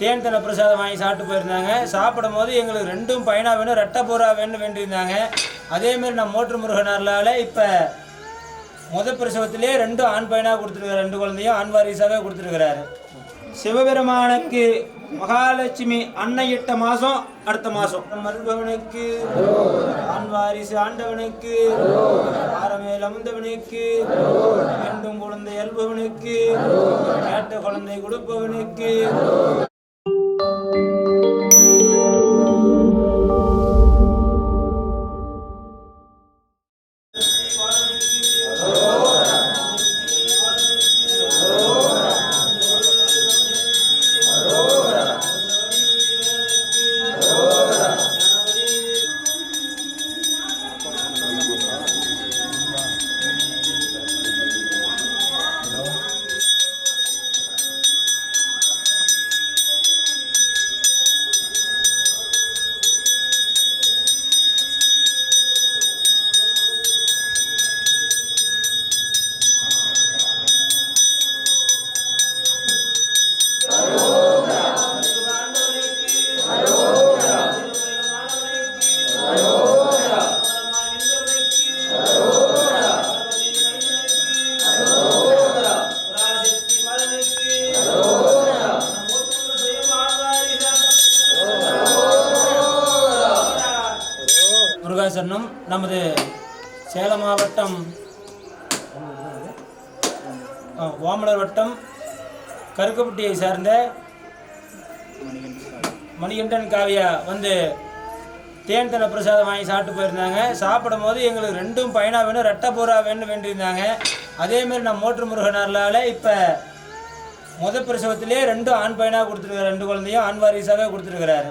தேன் தன பிரசாதம் வாங்கி சாப்பிட்டு போயிருந்தாங்க. சாப்பிடும் போது எங்களுக்கு ரெண்டும் பையனா வேணும் ரெட்டை பூரா வேணும் வேண்டியிருந்தாங்க. அதேமாரி நான் மோட்டர் முருகனால இப்போ முத பிரசவத்திலே ரெண்டும் ஆண் பையனாக கொடுத்துருக்காரு ரெண்டு குழந்தையும் ஆண் வாரிசாகவே கொடுத்துருக்கிறாரு. சிவபெருமானுக்கு மகாலட்சுமி எட்டை மாதம் அடுத்த மாதம் மருபவனுக்கு ஆண் வாரிசு ஆண்டவனுக்கு ஆரமேல் அமுந்தவனுக்கு வேண்டும் குழந்தை அல்பவனுக்கு கேட்ட குழந்தை கொடுப்பவனுக்கு ஓமலர் வட்டம் கருக்கப்பட்டியை சார்ந்த மணிகண்டன் காவியா வந்து தேன் தன பிரசாதம் வாங்கி சாப்பிட்டு போயிருந்தாங்க. சாப்பிடும் போது எங்களுக்கு ரெண்டும் பையனா வேணும் ரெட்டை பூரா வேணும் வேண்டியிருந்தாங்க. அதேமாரி நான் மோட்டர் முருகனால இப்போ முத பிரசவத்திலே ரெண்டும் ஆண் பையனாக கொடுத்துருக்காரு ரெண்டு குழந்தையும் ஆண் வாரிசாகவே கொடுத்துருக்கிறாரு.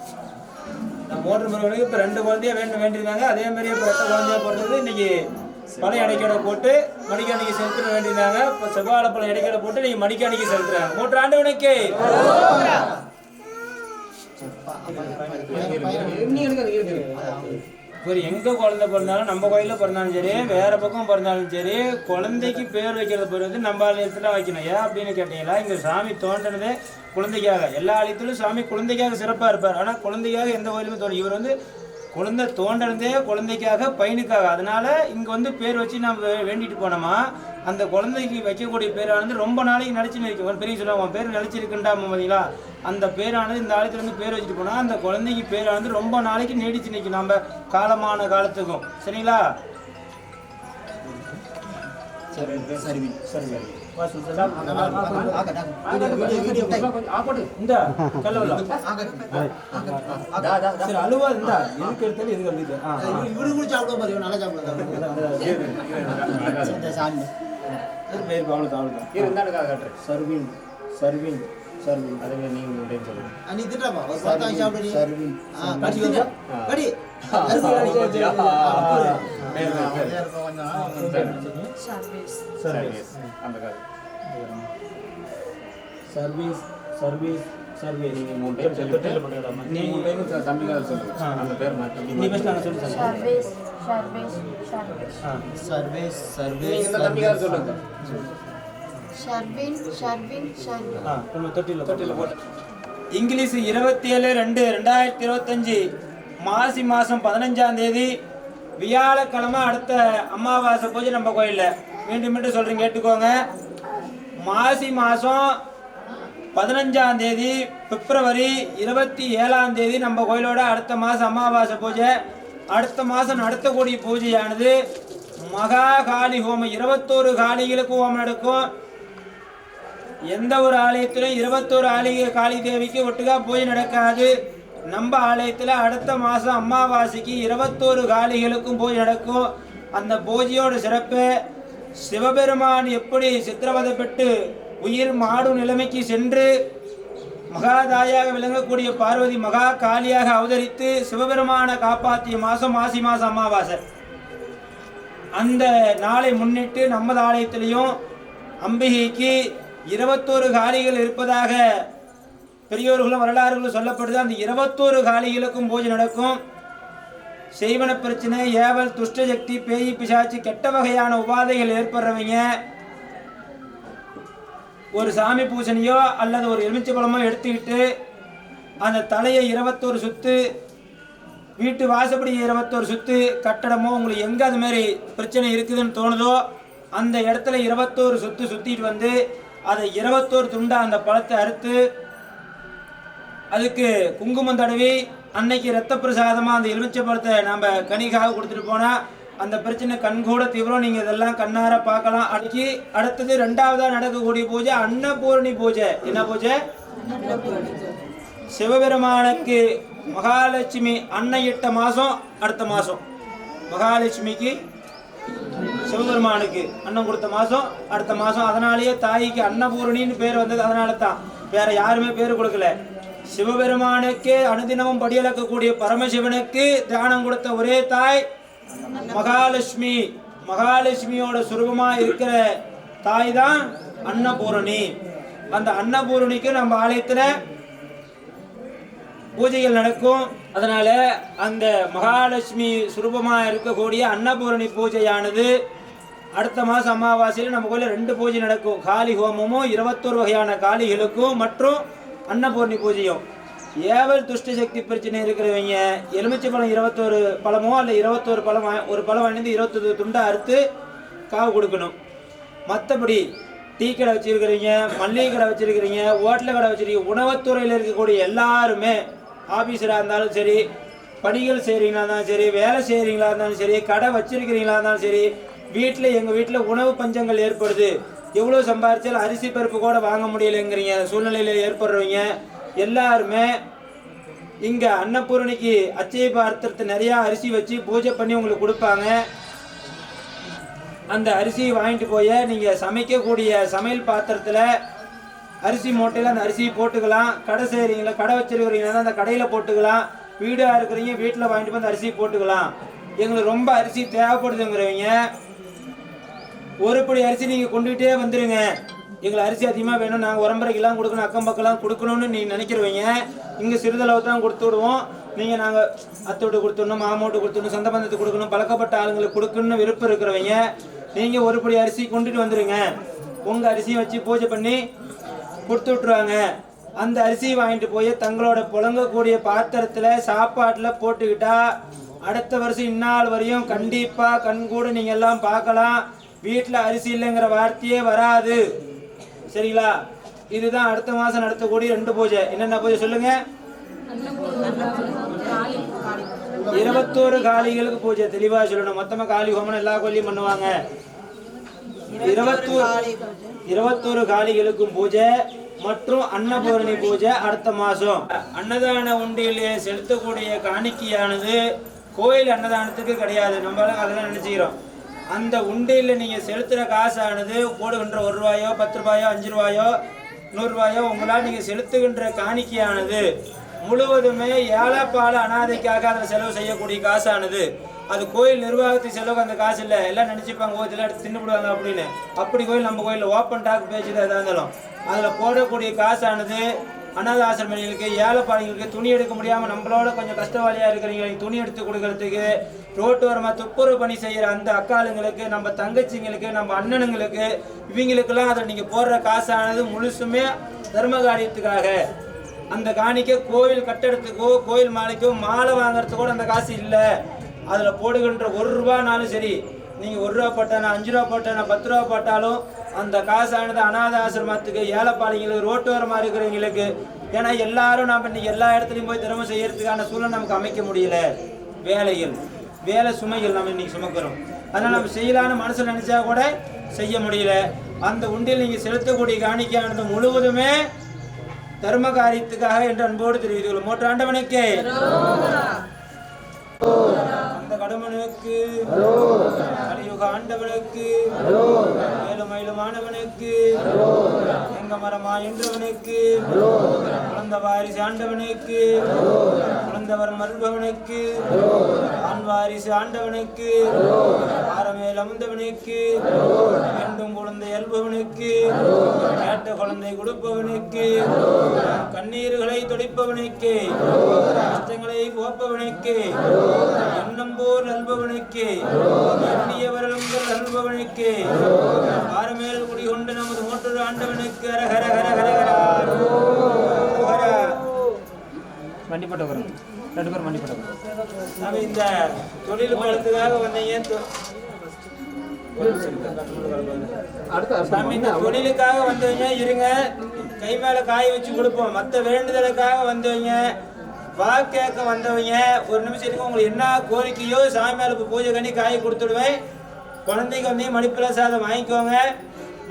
மூன்று முருகனுக்கு இப்போ ரெண்டு குழந்தைய வேண்டும் வேண்டியிருந்தாங்க அதே மாதிரி இப்போ ரெட்ட குழந்தையா பிறந்தது இன்னைக்கு பழைய அடைக்கடை போட்டு மடிக்காணிக்கு செலுத்த வேண்டியிருந்தாங்க இப்போ செவ்வாழை பழம் இடைக்கடை போட்டு இன்னைக்கு மடிக்காணிக்கு செலுத்துறாங்க மோட்டர் ஆண்டவனுக்கு இப்போ எங்கே குழந்தை பிறந்தாலும் நம்ம கோயிலில் பிறந்தாலும் சரி வேறு பக்கம் பிறந்தாலும் சரி குழந்தைக்கு பேர் வைக்கிறது வந்து நம்ம ஆலயத்தில் வைக்கணும். ஏன் அப்படின்னு கேட்டீங்களா? இங்கே சாமி தோன்றினதே குழந்தைக்காக. எல்லா ஆலயத்திலும் சாமி குழந்தைக்காக சிறப்பாக இருப்பார். ஆனால் குழந்தைக்காக எந்த கோயிலுமே தோணும் இவர் வந்து குழந்தை தோன்றதே குழந்தைக்காக பையனுக்காக. அதனால இங்கே வந்து பேர் வச்சு நம்ம வேண்டிட்டு போனோமா? அந்த குழந்தைக்கு வைக்கக்கூடிய பேரானது ரொம்ப நாளைக்கு நிலைச்சு நிற்கும் பெரிய சொல்லுவாங்க அவன் பேர் நிலைச்சிருக்குண்டா பார்த்தீங்களா அந்த பேரானது இந்த ஆலயத்துல இருந்து பேர் வச்சுட்டு போனால் அந்த குழந்தைக்கு பேரானது ரொம்ப நாளைக்கு நீடிச்சு நிற்கும் நம்ம காலமான காலத்துக்கும். சரிங்களா? சரி சரி சரி. அழுவா இருந்தா எதுக்கு எடுத்தாலும் எதுக்கு அழுது இவரு கூட சாப்பிட பாரு நல்லா சாப்பிடுறாங்க பேர் அவ்வளோதான் அவ்வளோதான் சர்வின் சர்வின் சர்வின் நீ திட்டாப்பா ஒரு பத்தாங்க சாப்பிடு சர்வின். ஆ கடி வந்து கடி சர்வீஸ். சர்வீஸ் சர்வீஸ் நீ நீ ஃபஸ்ட் நாங்கள் சொல்லி சார் சர்வீஸ் சர்வீஸ் சர்வீஸ். ஆ. சர்வீஸ் சர்வீஸ் ஷர்வின் ஷர்வின் ஷர்வின் ஆ நம்ம தொட்டியில் தொட்டியில் போட்டு. இங்கிலீஷ் இருபத்தி ஏழு ரெண்டு ரெண்டாயிரத்தி இருபத்தஞ்சி மாசி மாதம் பதினஞ்சாம் தேதி வியாழக்கிழமை அடுத்த அமாவாசை பூஜை நம்ம கோயிலில். மீண்டும் மீண்டும் சொல்கிறேன் கேட்டுக்கோங்க. மாசி மாதம் பதினஞ்சாம் தேதி பிப்ரவரி இருபத்தி ஏழாம் தேதி நம்ம கோயிலோட அடுத்த மாதம் அமாவாசை பூஜை. அடுத்த மாதம் நடத்தக்கூடிய பூஜையானது மகா காளி ஹோமம். இருபத்தோரு காளிகளுக்கு ஹோமம் நடக்கும். எந்த ஒரு ஆலயத்திலும் இருபத்தோரு ஆலய காளி தேவிக்கு ஒட்டுக்கா பூஜை நடக்காது. நம்ம ஆலயத்தில் அடுத்த மாதம் அம்மாவாசைக்கு இருபத்தோரு காளிகளுக்கும் பூஜை நடக்கும். அந்த பூஜையோட சிறப்பு சிவபெருமான் எப்படி சித்திரவதைப்பட்டு உயிர் மாடும் நிலைமைக்கு சென்று மகாதாயாக விளங்கக்கூடிய பார்வதி மகா காளியாக அவதரித்து சிவபெருமானை காப்பாற்றிய மாதம் மாசி மாதம் அமாவாசை அந்த நாளை முன்னிட்டு நமது ஆலயத்திலையும் அம்பிகைக்கு இருபத்தோரு காலிகள் இருப்பதாக பெரியோர்களும் வரலாறுகளும் சொல்லப்படுது அந்த இருபத்தோரு காலிகளுக்கும் பூஜை நடக்கும். செய்வன பிரச்சனை ஏவல் துஷ்ட சக்தி பேய் பிசாச்சு கெட்ட வகையான உபாதைகள் ஏற்படுறவங்க. ஒரு சாமி பூசணியோ அல்லது ஒரு எலுமிச்சை பழமோ எடுத்துக்கிட்டு அந்த தலையை இருபத்தோரு சுத்து வீட்டு வாசப்படி இருபத்தோரு சுத்து கட்டடமோ உங்களுக்கு எங்கே அது மாதிரி பிரச்சனை இருக்குதுன்னு தோணுதோ அந்த இடத்துல இருபத்தோரு சுத்து சுற்றிட்டு வந்து அதை இருபத்தோரு துண்டா அந்த பழத்தை அறுத்து அதுக்கு குங்குமம் தடவி அன்னைக்கு ரத்த பிரசாதமாக அந்த எலுமிச்சை பழத்தை நம்ம கனிக்காக கொடுத்துட்டு போனால் அந்த பிரச்சனை கண்கூட தீவிரம். நீங்கள் இதெல்லாம் கண்ணார பார்க்கலாம். அன்னைக்கு அடுத்தது ரெண்டாவதாக நடக்கக்கூடிய பூஜை அன்னபூரணி பூஜை. என்ன பூஜை? சிவபெருமானுக்கு மகாலட்சுமி அன்னையிட்ட மாதம் அடுத்த மாதம் மகாலட்சுமிக்கு சிவபெருமானுக்கு அன்னம் கொடுத்த மாதம் அடுத்த மாதம் அதனாலேயே தாய்க்கு அன்னபூரணின்னு பேர் வந்தது அதனால தான் வேற யாருமே பேர் கொடுக்கல. சிவபெருமானுக்கு அனுதினமும் படியளக்கக்கூடிய பரமசிவனுக்கு தியானம் கொடுத்த ஒரே தாய் மகாலட்சுமி. மகாலட்சுமியோட சுரூபமா இருக்கிற தாய் தான் அன்னபூரணி. அந்த அன்னபூரணிக்கு நம்ம ஆலயத்துல பூஜைகள் நடக்கும். அதனால அந்த மகாலட்சுமி சுரூபமா இருக்கக்கூடிய அன்னபூரணி பூஜையானது அடுத்த மாதம் அமாவாசையில் நம்ம கோயிலில் ரெண்டு பூஜை நடக்கும். காளி ஹோமமும் இருபத்தோரு வகையான காளிகளுக்கும் மற்றும் அன்னபூர்ணி பூஜையும் ஏவல் துஷ்ட சக்தி பிரச்சனை இருக்கிறவங்க எலுமிச்சை பழம் இருபத்தோரு பழமோ அல்ல இருபத்தோரு பழம் வா- ஒரு பழம் வாங்கி இருபத்தொரு துண்டை அறுத்து காவு கொடுக்கணும். மற்றபடி டீ கடை வச்சுருக்கிறீங்க மல்லிகை கடை வச்சுருக்கிறீங்க ஹோட்டல் கடை வச்சுருக்கீங்க உணவுத்துறையில் இருக்கக்கூடிய எல்லாருமே ஆஃபீஸராக இருந்தாலும் சரி பணிகள் செய்கிறீங்களா இருந்தாலும் சரி வேலை செய்கிறீங்களா இருந்தாலும் சரி கடை வச்சுருக்கிறீங்களா இருந்தாலும் சரி வீட்டில் எங்கள் வீட்டில் உணவு பஞ்சங்கள் ஏற்படுது. எவ்வளோ சம்பாரிச்சாலும் அரிசி பருப்பு கூட வாங்க முடியலைங்கிறீங்க. சூழ்நிலையில் ஏற்படுறவங்க எல்லாருமே இங்கே அன்னபூரணிக்கு அச்சய பாத்திரத்தை நிறையா அரிசி வச்சு பூஜை பண்ணி உங்களுக்கு கொடுப்பாங்க. அந்த அரிசியை வாங்கிட்டு போய் நீங்கள் சமைக்கக்கூடிய சமையல் பாத்திரத்தில் அரிசி மூட்டையில் அந்த அரிசியை போட்டுக்கலாம். கடை செய்கிறீங்களா கடை வச்சிருக்கிறீங்கன்னா அந்த கடையில் போட்டுக்கலாம். வீடாக இருக்கிறீங்க வீட்டில் வாங்கிட்டு போய் அந்த அரிசியை போட்டுக்கலாம். எங்களுக்கு ரொம்ப அரிசி தேவைப்படுதுங்கிறவங்க ஒரு படி அரிசி நீங்கள் கொண்டுகிட்டே வந்துடுங்க எங்களுக்கு அரிசி அதிகமாக வேணும். நாங்கள் உரம்பரைக்கெல்லாம் கொடுக்கணும் அக்கம் பக்கம்லாம் கொடுக்கணும்னு நீங்கள் நினைக்கிறவங்க இங்கே சிறிதளவு தான் கொடுத்து விடுவோம். நீங்கள் நாங்கள் அத்தோட்டு கொடுத்துடணும் மாமோட்டு கொடுத்துடணும் சொந்த பந்தத்துக்கு கொடுக்கணும் பழக்கப்பட்ட ஆளுங்களுக்கு கொடுக்கணும்னு விருப்பம் இருக்கிறவங்க நீங்கள் ஒரு படி அரிசி கொண்டுட்டு வந்துடுங்க உங்கள் அரிசியை வச்சு பூஜை பண்ணி கொடுத்து விட்ருவாங்க அந்த அரிசியை வாங்கிட்டு போய் தங்களோட புழங்கக்கூடிய பாத்திரத்தில் சாப்பாட்டில் போட்டுக்கிட்டா அடுத்த வருஷம் இந்நாள் வரையும் கண்டிப்பாக கண்கூட நீங்கள் எல்லாம் பார்க்கலாம். வீட்டில் அரிசி இல்லைங்கிற வார்த்தையே வராது. சரிங்களா? இதுதான் அடுத்த மாதம் நடத்தக்கூடிய ரெண்டு பூஜை. என்னென்ன பூஜை சொல்லுங்க? இருபத்தோரு காளிகளுக்கு பூஜை. தெளிவாக சொல்லணும். மொத்தமாக காளி ஹோமம் எல்லா கோயிலையும் பண்ணுவாங்க. இருபத்தோரு இருபத்தோரு காளிகளுக்கும் பூஜை மற்றும் அன்னபூரணி பூஜை அடுத்த மாசம் அன்னதான உண்டியிலே செலுத்தக்கூடிய காணிக்கையானது கோயில் அன்னதானத்துக்கு கிடையாது. நம்மளால அதெல்லாம் நினைச்சுக்கிறோம். அந்த உண்டியில் நீங்கள் செலுத்துகிற காசானது போடுகின்ற ஒரு ரூபாயோ பத்து ரூபாயோ அஞ்சு ரூபாயோ நூறுரூவாயோ உங்களால் நீங்கள் செலுத்துகின்ற காணிக்கையானது முழுவதுமே ஏழைப்பால அனாதைக்காக அதில் செலவு செய்யக்கூடிய காசானது. அது கோயில் நிர்வாகத்துக்கு செலவுக்கு அந்த காசு இல்லை. எல்லாம் நினச்சிப்பாங்க ஓ எடுத்து தின்னு விடுவாங்க அப்படின்னு. அப்படி கோயில் நம்ம கோயிலில் ஓப்பன் டாக் பேஜில் எதாக இருந்தாலும். அதில் போடக்கூடிய காசானது அனாத ஆசிரமங்களுக்கு ஏழைப்பாளைங்களுக்கு துணி எடுக்க முடியாமல் நம்மளோட கொஞ்சம் கஷ்டவாளியாக இருக்கிறவங்களுக்கு துணி எடுத்து கொடுக்கறதுக்கு ரோட்டோரமாக துப்புரவு பணி செய்கிற அந்த அக்காளுங்களுக்கு நம்ம தங்கச்சிங்களுக்கு நம்ம அண்ணனுங்களுக்கு இவங்களுக்கெல்லாம் அதை நீங்கள் போடுற காசானது முழுசுமே தர்ம காரியத்துக்காக. அந்த காணிக்க கோவில் கட்டடத்துக்கோ கோயில் மாலைக்கோ மாலை வாங்குறதுக்கு கூட அந்த காசு இல்லை. அதில் போடுகின்ற ஒரு ரூபானாலும் சரி. நீங்கள் ஒரு ரூபா போட்டானா அஞ்சு ரூபா போட்டானா பத்து ரூபா போட்டாலும் அந்த காசானது அனாத ஆசிரமத்துக்கு ஏழைப்பாளைங்களுக்கு ரோட்டோரமாக இருக்கிறவங்களுக்கு ஏன்னா எல்லாரும் நாம் இன்னைக்கு எல்லா இடத்துலையும் போய் திறமை செய்யறதுக்கான சூழல் நமக்கு அமைக்க முடியல. வேலைகள் வேலை சுமைகள் நம்ம இன்னைக்கு சுமக்கிறோம். அதனால் நம்ம செய்யலான்னு மனசில் நினச்சா கூட செய்ய முடியல. அந்த உண்டியில் நீங்கள் செலுத்தக்கூடிய காணிக்கையானது முழுவதுமே தர்ம காரியத்துக்காக என்று அன்போடு தெரிவித்துள்ளோம் மூன்று ஆண்டவனுக்கு. அந்த கடமனுக்கு ஆண்டவனுக்கு மேலும் மயிலுமானவனுக்கு எங்க மரமா என்றவனுக்கு குழந்த வாரிசு ஆண்டவனுக்கு குழந்தவர் மருள்பவனுக்கு ஆண் வாரிசு ஆண்டவனுக்கு ஆரமேல் அமுந்தவனுக்கு வேண்டும் குழந்தை அல்பவனுக்கு கேட்ட குழந்தை கொடுப்பவனுக்கு கண்ணீர்களை துடைப்பவனுக்கு கஷ்டங்களை போப்பவனுக்கு எண்ணம் போல் நல்பவனுக்கு எண்ணியவர்கள் நல்பவனுக்கு ஆரமேல் குடி கொண்டு நமது மோட்டர் ஆண்டவனுக்கு அரஹர ஹர ஹர ஹர வண்டி போட்டு உட்காருங்க ரெண்டு பேரும் நம்ம இந்த தொழில் பலத்துக்காக வந்தீங்க. தொழிலுக்காக வந்தவங்க இருங்க. கை மேல காய வச்சு கொடுப்போம். மற்ற வேண்டுதலுக்காக வந்தவங்க வாக்கேக்க கேட்க வந்தவங்க ஒரு நிமிஷம் இருக்கு உங்களுக்கு என்ன கோரிக்கையோ சாமி மேல பூஜை கண்ணி காய கொடுத்துடுவேன். குழந்தைக்கு வந்து மணிப்பிரசாதம் வாங்கிக்கோங்க.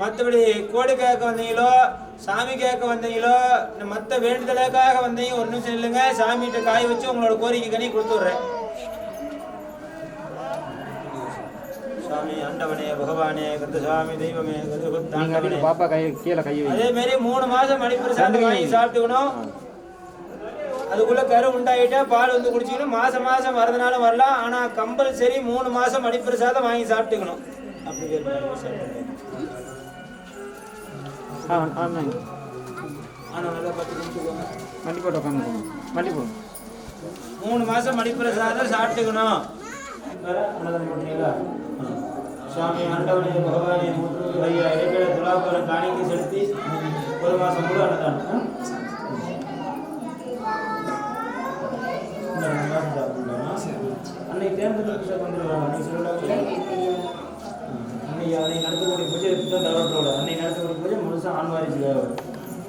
மற்றபடி கோடி கேட்க வந்தீங்களோ சாமி கேட்க வந்தீங்களோ மற்ற வேண்டுதலுக்காக வந்தீங்க ஒரு நிமிஷம் இல்லைங்க. சாமிகிட்ட காய வச்சு உங்களோட கோரிக்கை கண்ணி கொடுத்துட்றேன். சாமி ஆண்டவனே பகவானே கந்தசாமி தெய்வமே அடிக்க பாப்பா கை கீழே கை அதே மாதிரி மூணு மாசம் மணிப்பிரசாதம் வாங்கி சாப்பிட்டுக்கணும். அதுக்குள்ள கரு உண்டாயிட்டா பால் வந்து குடிச்சிக்கணும். மாசம் மாசம் வரதுனால வரலாம். ஆனா கம்பல்சரி மூணு மாசம் மணிப்பிரசாதம் வாங்கி சாப்பிட்டுக்கணும். அப்படி பேர் மணிப்பிரசாதம். ஆ ஆமாங்க ஆனா நல்லா பத்து குடிச்சுக்கோங்க. வண்டி போட்டு உட்காந்துக்கோங்க வண்டி போடு. மூணு மாசம் மணிப்பிரசாதம் சாப்பிட்டுக்கணும். சுவாமி ஆண்டவனே பகவானே மூன்று ஐயா இடைக்கிட துலாபுரம் காணிக்கை செலுத்தி ஒரு மாதம் கூட அன்னதானம் ஆ? இந்த ரெண்டு மாசம் சாப்பிட்டுக்கலாம். அன்னைக்கு தேர்ந்தெடுப்பு அன்னைக்கு அன்னைக்கு நடத்தக்கூடிய பூஜை புத்தம் தவறோட அன்னைக்கு நடத்தக்கூடிய பூஜை முழுசாக ஆண்வாரிச்சு வரும்.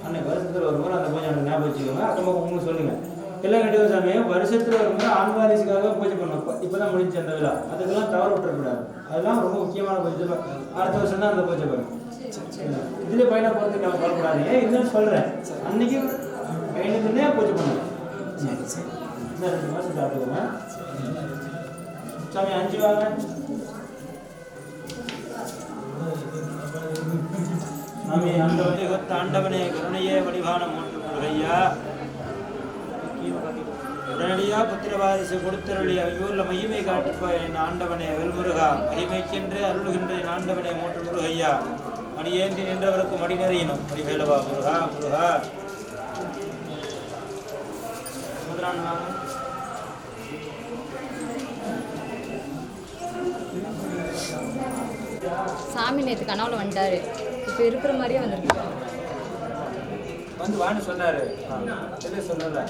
அன்னைக்கு வருஷத்தில் வரும்போது அந்த பூஜை ஞாபகம் வச்சுக்கோங்க. அக்கம் உங்களுக்கு சொல்லுங்கள் எல்லாம் கண்டிப்பாக சாமி வருஷத்தில் வரும்போது ஆண்வாரிசுக்காக பூஜை பண்ணுவோம் இப்போ தான் முடிஞ்சு அந்த விழா அதுக்கெல்லாம் தவறு விட்டுறக்கூடாது அதெல்லாம் ரொம்ப முக்கியமான பூஜை அடுத்த வருஷம் தான் அந்த பூஜை பண்ணும் இதுல பையனை போகிறதுக்கு நம்ம கவலைப்படாதீங்க இதுன்னு சொல்கிறேன் அன்னைக்கு பையனுக்குன்னே பூஜை பண்ணுவோம் ரெண்டு மாதம் சாமி அஞ்சு வாங்க சாமி ஆண்டவனே கொத்த கருணையே வடிவான மூன்று ஐயா உடனடியாக புத்திரவாரிசு கொடுத்தருளி ஐயூர்ல மகிமை காட்டிப்பாய் என் ஆண்டவனே வெல்முருகா மகிமைக்கென்று அருள்கின்ற என் ஆண்டவனே மூன்று முருகையா மடியேந்தி நின்றவருக்கு மடி நிறையினும். மடிவேலவா முருகா முருகா. முதலான சாமி நேற்று கனவுல வந்துட்டாரு. இப்போ இருக்கிற மாதிரியே வந்திருக்கு. வந்து வான்னு சொன்னாரு. சொன்னார்?